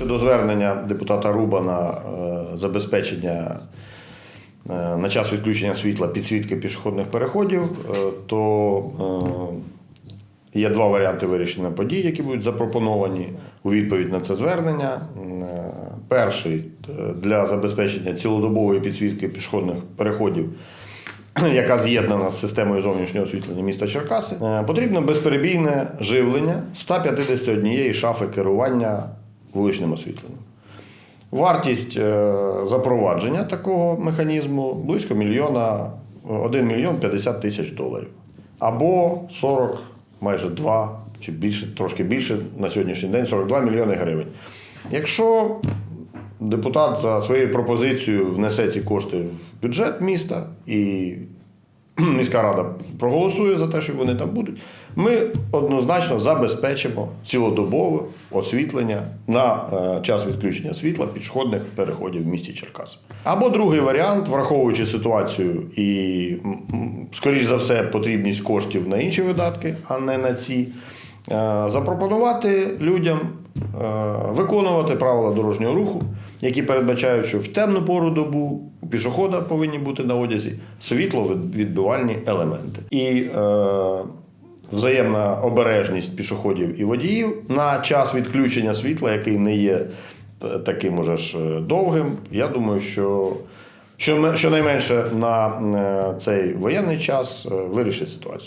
Щодо звернення депутата Руба на е, забезпечення е, на час відключення світла підсвітки пішохідних переходів, е, то є два варіанти вирішення подій, які будуть запропоновані у відповідь на це звернення. Перший для забезпечення цілодобової підсвітки пішохідних переходів яка з'єднана з системою зовнішнього освітлення міста Черкаси, потрібно безперебійне живлення 151 шафи керування вуличним освітленням. Вартість е, запровадження такого механізму близько мільйона 1 мільйон 50 тисяч доларів. Або 40, майже 2 чи більше, трошки більше на сьогоднішній день 42 мільйони гривень. Якщо депутат за своєю пропозицією внесе ці кошти в бюджет міста і міська рада проголосує за те, що вони там будуть, ми однозначно забезпечимо цілодобове освітлення на е, час відключення світла пішохідних переходів в місті Черкаси. Або другий варіант, враховуючи ситуацію і, скоріш за все, потрібність коштів на інші видатки, а не на ці, е, запропонувати людям е, виконувати правила дорожнього руху, які передбачають, що в темну пору добу пішохода повинні бути на одязі світловідбивальні елементи. І е, взаємна обережність пішоходів і водіїв на час відключення світла, який не є таким уже ж е, довгим. Я думаю, що що- щонайменше на е, цей воєнний час е, вирішить ситуацію.